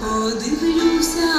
подивлюся.